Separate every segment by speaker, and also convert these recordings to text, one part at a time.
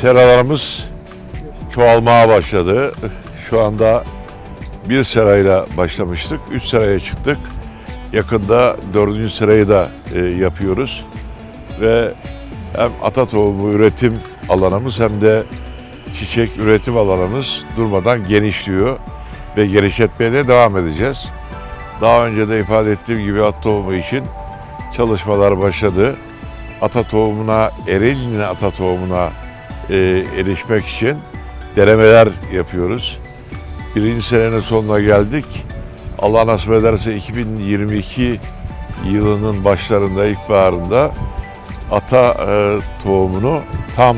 Speaker 1: Seralarımız çoğalmaya başladı. Şu anda bir serayla başlamıştık. Üç seraya çıktık. Yakında dördüncü serayı da e, yapıyoruz. Ve hem ata üretim alanımız hem de çiçek üretim alanımız durmadan genişliyor ve genişletmeye de devam edeceğiz. Daha önce de ifade ettiğim gibi at tohumu için çalışmalar başladı. Ata tohumuna, Ereğli'nin ata tohumuna erişmek için denemeler yapıyoruz. Birinci senenin sonuna geldik. Allah nasip ederse 2022 yılının başlarında, ilkbaharında ata e, tohumunu tam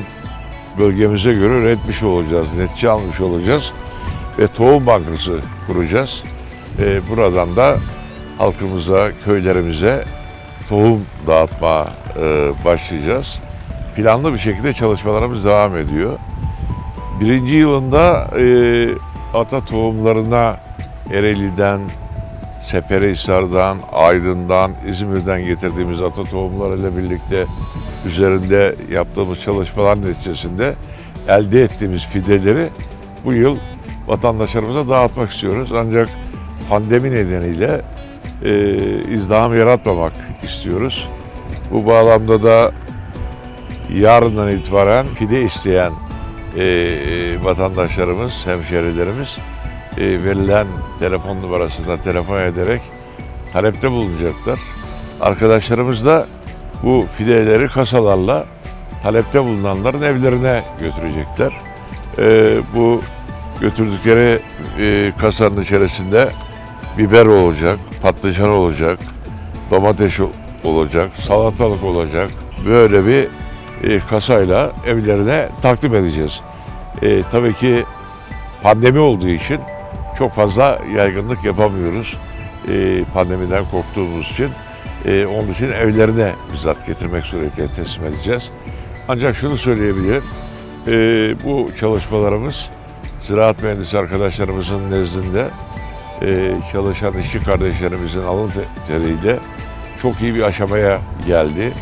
Speaker 1: bölgemize göre üretmiş olacağız, netice almış olacağız ve tohum bankası kuracağız. E, buradan da halkımıza, köylerimize tohum dağıtma e, başlayacağız. Planlı bir şekilde çalışmalarımız devam ediyor. Birinci yılında e, ata tohumlarına Ereğli'den, Seferihisar'dan, Aydın'dan, İzmir'den getirdiğimiz ata tohumlarıyla birlikte üzerinde yaptığımız çalışmalar neticesinde elde ettiğimiz fideleri bu yıl vatandaşlarımıza dağıtmak istiyoruz. Ancak pandemi nedeniyle e, izdiham yaratmamak istiyoruz. Bu bağlamda da yarından itibaren fide isteyen e, e, vatandaşlarımız, hemşerilerimiz e, verilen telefon numarasına telefon ederek talepte bulunacaklar. Arkadaşlarımız da bu fideleri kasalarla talepte bulunanların evlerine götürecekler. E, bu götürdükleri e, kasanın içerisinde biber olacak, patlıcan olacak, domates olacak, salatalık olacak. Böyle bir e, kasayla evlerine takdim edeceğiz. E, tabii ki pandemi olduğu için çok fazla yaygınlık yapamıyoruz. E, pandemiden korktuğumuz için. E, onun için evlerine bizzat getirmek suretiyle teslim edeceğiz. Ancak şunu söyleyebilirim. E, bu çalışmalarımız ziraat mühendisi arkadaşlarımızın nezdinde e, çalışan işçi kardeşlerimizin alın te- teriyle çok iyi bir aşamaya geldi.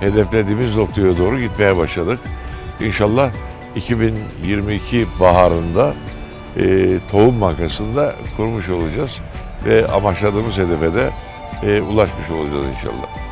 Speaker 1: Hedeflediğimiz noktaya doğru gitmeye başladık. İnşallah 2022 baharında e, tohum bankasını da kurmuş olacağız ve amaçladığımız hedefe de e, ulaşmış olacağız inşallah.